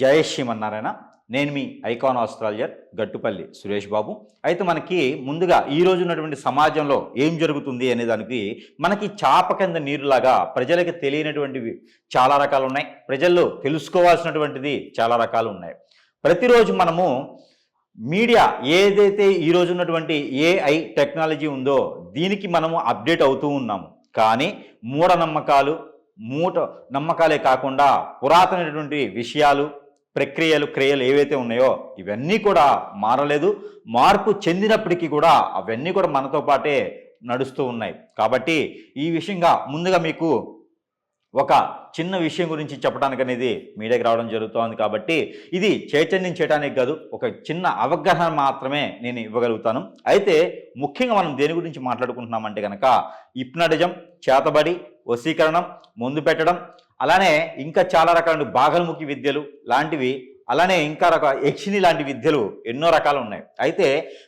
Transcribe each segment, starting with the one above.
జయ శ్రీమన్నారాయణ నేను మీ icon astrologer Gattupalli Suresh Babu. అయితే మనకి ముందుగా ఈ రోజు ఉన్నటువంటి సమాజంలో ఏం జరుగుతుంది అనే దానికి మనకి చాప కింద నీరులాగా ప్రజలకు తెలియనటువంటివి చాలా రకాలు ఉన్నాయి. ప్రజల్లో తెలుసుకోవాల్సినటువంటిది చాలా రకాలు ఉన్నాయి. ప్రతిరోజు మనము మీడియా ఏదైతే ఈ రోజు ఉన్నటువంటి ఏఐ టెక్నాలజీ ఉందో దీనికి మనము అప్డేట్ అవుతూ ఉన్నాము. కానీ మూఢనమ్మకాలు మూట నమ్మకాలే కాకుండా పురాతనటువంటి విషయాలు ప్రక్రియలు క్రియలు ఏవైతే ఉన్నాయో ఇవన్నీ కూడా మారలేదు. మార్పు చెందినప్పటికీ కూడా అవన్నీ కూడా మనతో పాటే నడుస్తూ ఉన్నాయి. కాబట్టి ఈ విషయంగా ముందుగా మీకు ఒక చిన్న విషయం గురించి చెప్పడానికి అనేది మీడియాకి రావడం జరుగుతోంది కాబట్టి ఇది చైతన్యం చేయడానికి కాదు ఒక చిన్న అవగాహన మాత్రమే నేను ఇవ్వగలుగుతాను. అయితే ముఖ్యంగా మనం దేని గురించి మాట్లాడుకుంటున్నామంటే కనుక ఇప్నటిజం చేతబడి వశీకరణం ముందు పెట్టడం అలానే ఇంకా చాలా రకాల బాగల్ముఖి విద్యలు లాంటివి అలానే ఇంకా రక యక్షిని లాంటి విద్యలు ఎన్నో రకాలు ఉన్నాయి. అయితే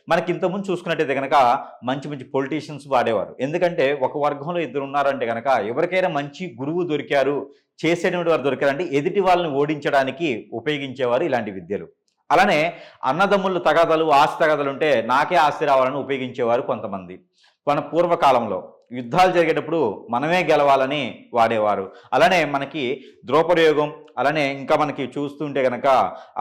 మనకి ఇంతకుముందు చూసుకున్నట్టయితే కనుక మంచి మంచి పొలిటీషియన్స్ వాడేవారు. ఎందుకంటే ఒక వర్గంలో ఇద్దరు ఉన్నారంటే కనుక ఎవరికైనా మంచి గురువు దొరికారు చేసేటువంటి వారు దొరికారంటే ఎదుటి వాళ్ళని ఓడించడానికి ఉపయోగించేవారు ఇలాంటి విద్యలు. అలానే అన్నదమ్ములు తగాదాలు ఆస్తి తగాదాలు ఉంటే నాకే ఆస్తి రావాలని ఉపయోగించేవారు కొంతమంది. మన పూర్వకాలంలో యుద్ధాలు జరిగేటప్పుడు మనమే గెలవాలని వాడేవారు. అలానే మనకి ద్రౌపదయోగం అలానే ఇంకా మనకి చూస్తుంటే కనుక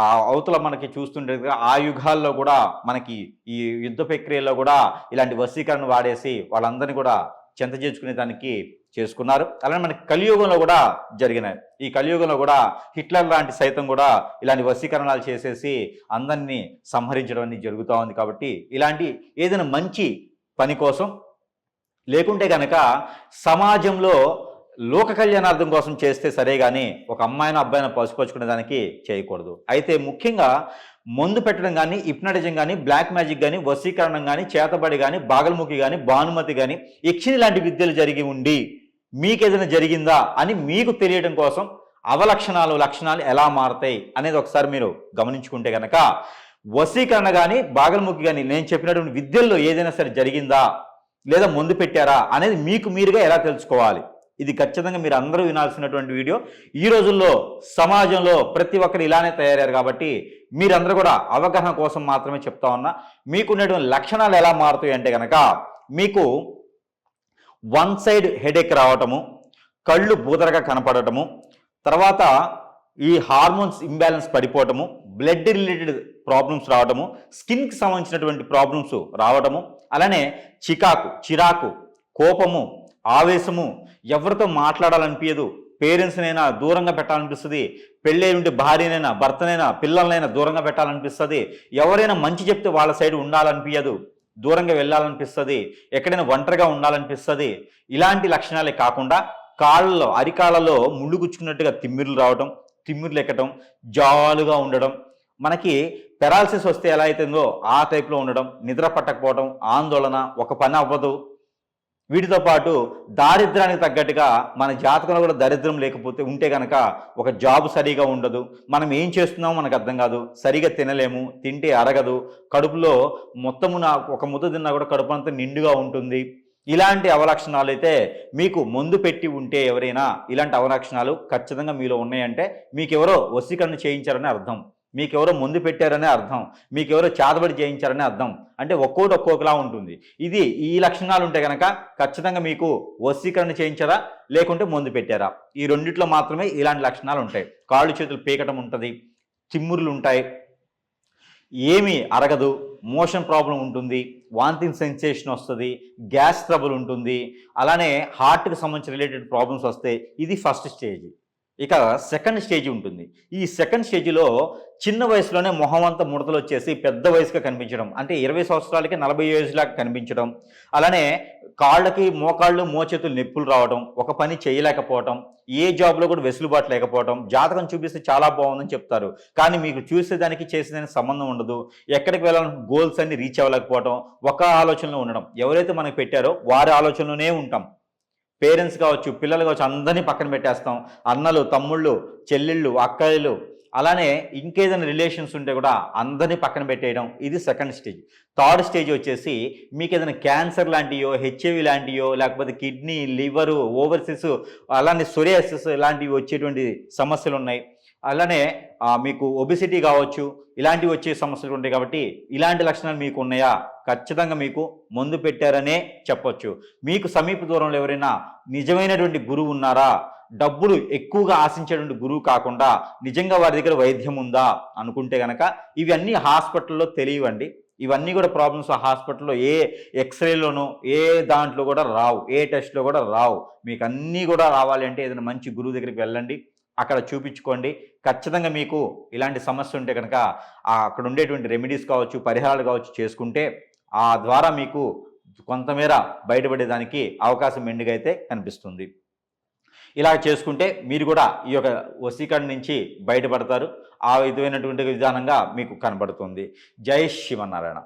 ఆ అవతల మనకి చూస్తుంటే కనుక ఆ యుగాల్లో కూడా మనకి ఈ యుద్ధ ప్రక్రియలో కూడా ఇలాంటి వశీకరణ వాడేసి వాళ్ళందరినీ కూడా చెంత చేర్చుకునే దానికి చేసుకున్నారు. అలానే మనకి కలియుగంలో కూడా జరిగినాయి. ఈ కలియుగంలో కూడా హిట్లర్ లాంటి సైతం కూడా ఇలాంటి వశీకరణాలు చేసేసి అందరినీ సంహరించడం అనేది జరుగుతూ ఉంది కాబట్టి ఇలాంటి ఏదైనా మంచి పని కోసం లేకుంటే కనుక సమాజంలో లోక కళ్యాణార్థం కోసం చేస్తే సరే కానీ ఒక అమ్మాయిని అబ్బాయిని పసుపరుచుకునే దానికి చేయకూడదు. అయితే ముఖ్యంగా మందు పెట్టడం కానీ ఇప్నటిజం కానీ బ్లాక్ మ్యాజిక్ కానీ వశీకరణం కానీ చేతబడి కానీ బాగల్ముఖి కానీ భానుమతి కానీ యక్షిని లాంటి విద్యలు జరిగి ఉండి మీకేదైనా జరిగిందా అని మీకు తెలియడం కోసం అవలక్షణాలు లక్షణాలు ఎలా మారతాయి అనేది ఒకసారి మీరు గమనించుకుంటే కనుక వశీకరణ కానీ బాగల్ముఖి కానీ నేను చెప్పినటువంటి విద్యల్లో ఏదైనా సరే జరిగిందా లేదా ముందు పెట్టారా అనేది మీకు మీరుగా ఎలా తెలుసుకోవాలి? ఇది ఖచ్చితంగా మీరు అందరూ వినాల్సినటువంటి వీడియో. ఈ రోజుల్లో సమాజంలో ప్రతి ఒక్కరు ఇలానే తయారయ్యారు కాబట్టి మీరందరూ కూడా అవగాహన కోసం మాత్రమే చెప్తా ఉన్నా. మీకున్నటువంటి లక్షణాలు ఎలా మారుతాయి అంటే కనుక మీకు వన్ సైడ్ హెడేక్ రావటము కళ్ళు బూదరగా కనపడటము తర్వాత ఈ హార్మోన్స్ ఇంబ్యాలెన్స్ పడిపోవటము బ్లడ్ రిలేటెడ్ ప్రాబ్లమ్స్ రావడము స్కిన్కి సంబంధించినటువంటి ప్రాబ్లమ్స్ రావడము అలానే చికాకు చిరాకు కోపము ఆవేశము ఎవరితో మాట్లాడాలనిపించదు పేరెంట్స్నైనా దూరంగా పెట్టాలనిపిస్తుంది పెళ్ళై ఉంటే భార్యనైనా భర్తనైనా పిల్లలనైనా దూరంగా పెట్టాలనిపిస్తుంది ఎవరైనా మంచి చెప్తే వాళ్ళ సైడ్ ఉండాలనిపించదు దూరంగా వెళ్ళాలనిపిస్తుంది ఎక్కడైనా ఒంటరిగా ఉండాలనిపిస్తుంది ఇలాంటి లక్షణాలే కాకుండా కాళ్ళలో అరికాళ్ళలో ముళ్ళు గుచ్చుకున్నట్టుగా తిమ్మిర్లు రావడం తిమ్మిర్లు ఎక్కడం జాలుగా ఉండడం మనకి పెరాలసిస్ వస్తే ఎలా అవుతుందో ఆ టైప్లో ఉండడం నిద్ర పట్టకపోవడం ఆందోళన ఒక పని అవ్వదు. వీటితో పాటు దారిద్రానికి తగ్గట్టుగా మన జాతకంలో కూడా దరిద్రం లేకపోతే ఉంటే కనుక ఒక జాబ్ సరిగా ఉండదు. మనం ఏం చేస్తున్నామో మనకు అర్థం కాదు. సరిగా తినలేము తింటే అరగదు. కడుపులో మొత్తమున ఒక ముద్ద తిన్నా కూడా కడుపు అంతా నిండుగా ఉంటుంది. ఇలాంటి అవలక్షణాలు అయితే మీకు ముందు పెట్టి ఉంటే ఎవరైనా ఇలాంటి అవలక్షణాలు ఖచ్చితంగా మీలో ఉన్నాయంటే మీకు ఎవరో వశీకరణ చేయించారని అర్థం. మీకు ఎవరో ముందు పెట్టారనే అర్థం మీకు ఎవరో చేతబడి చేయించారనే అర్థం. అంటే ఒక్కోటి ఒక్కొక్కలా ఉంటుంది. ఇది ఈ లక్షణాలు ఉంటే కనుక ఖచ్చితంగా మీకు వశీకరణ చేయించారా లేకుంటే ముందు పెట్టారా? ఈ రెండిట్లో మాత్రమే ఇలాంటి లక్షణాలు ఉంటాయి. కాళ్ళు చేతులు పీకటం ఉంటుంది చిమ్ముర్లు ఉంటాయి. ఏమీ అరగదు మోషన్ ప్రాబ్లం ఉంటుంది వాంతింగ్ సెన్సేషన్ వస్తుంది గ్యాస్ ట్రబుల్ ఉంటుంది. అలానే హార్ట్కి సంబంధించిన రిలేటెడ్ ప్రాబ్లమ్స్ వస్తాయి ఇది ఫస్ట్ స్టేజ్. ఇక సెకండ్ స్టేజ్ ఉంటుంది. ఈ సెకండ్ స్టేజ్లో చిన్న వయసులోనే మొహం అంతా ముడతలు వచ్చేసి పెద్ద వయసుగా కనిపించడం. అంటే ఇరవై సంవత్సరాలకి నలభై ఏజ్లాగా కనిపించడం. అలానే కాళ్ళకి మోకాళ్ళు మోచేతులు నొప్పులు రావడం ఒక పని చేయలేకపోవడం ఏ జాబ్లో కూడా వెసులుబాటు లేకపోవడం జాతకం చూపిస్తే చాలా బాగుందని చెప్తారు. కానీ మీకు చూసేదానికి చేసేదానికి సంబంధం ఉండదు. ఎక్కడికి వెళ్ళాలని గోల్స్ అన్ని రీచ్ అవ్వలేకపోవడం ఒక ఆలోచనలో ఉండడం. ఎవరైతే మనకు పెట్టారో వారి ఆలోచనలోనే ఉంటాం. పేరెంట్స్ కావచ్చు పిల్లలు కావచ్చు అందరినీ పక్కన పెట్టేస్తాం. అన్నలు తమ్ముళ్ళు చెల్లెళ్ళు అక్కలు అలానే ఇంకేదైనా రిలేషన్స్ ఉంటే కూడా అందరినీ పక్కన పెట్టేయడం ఇది సెకండ్ స్టేజ్ థర్డ్ స్టేజ్ వచ్చేసి మీకు ఏదైనా క్యాన్సర్ లాంటియో హెచ్ఐవి లాంటియో లేకపోతే కిడ్నీ లివరు ఓవర్సీస్ అలానే సొరియాసిస్ లాంటివి వచ్చేటువంటి సమస్యలు ఉన్నాయి. అలానే మీకు ఒబిసిటీ కావచ్చు ఇలాంటివి వచ్చే సమస్యలు ఉంటాయి కాబట్టి ఇలాంటి లక్షణాలు మీకు ఉన్నాయా? ఖచ్చితంగా మీకు మందు పెట్టారనే చెప్పొచ్చు. మీకు సమీప దూరంలో ఎవరైనా నిజమైనటువంటి గురువు ఉన్నారా? డబ్బులు ఎక్కువగా ఆశించేటువంటి గురువు కాకుండా నిజంగా వారి దగ్గర వైద్యం ఉందా? అనుకుంటే కనుక ఇవన్నీ హాస్పిటల్లో తెలియవండి. ఇవన్నీ కూడా ప్రాబ్లమ్స్ హాస్పిటల్లో ఏ ఎక్స్రేలోనూ ఏ దాంట్లో కూడా రావు. ఏ టెస్ట్లో కూడా రావు. మీకు అన్నీ కూడా రావాలి అంటే ఏదైనా మంచి గురువు దగ్గరికి వెళ్ళండి. అక్కడ చూపించుకోండి. ఖచ్చితంగా మీకు ఇలాంటి సమస్య ఉంటే కనుక అక్కడ ఉండేటువంటి రెమెడీస్ కావచ్చు పరిహారాలు కావచ్చు చేసుకుంటే ఆ ద్వారా మీకు కొంతమేర బయటపడేదానికి అవకాశం మెండుగైతే అయితే కనిపిస్తుంది. ఇలా చేసుకుంటే మీరు కూడా ఈ యొక్క వసీకరణ నుంచి బయటపడతారు. ఆ విధమైనటువంటి విధానంగా మీకు కనబడుతుంది. జై శివనారాయణ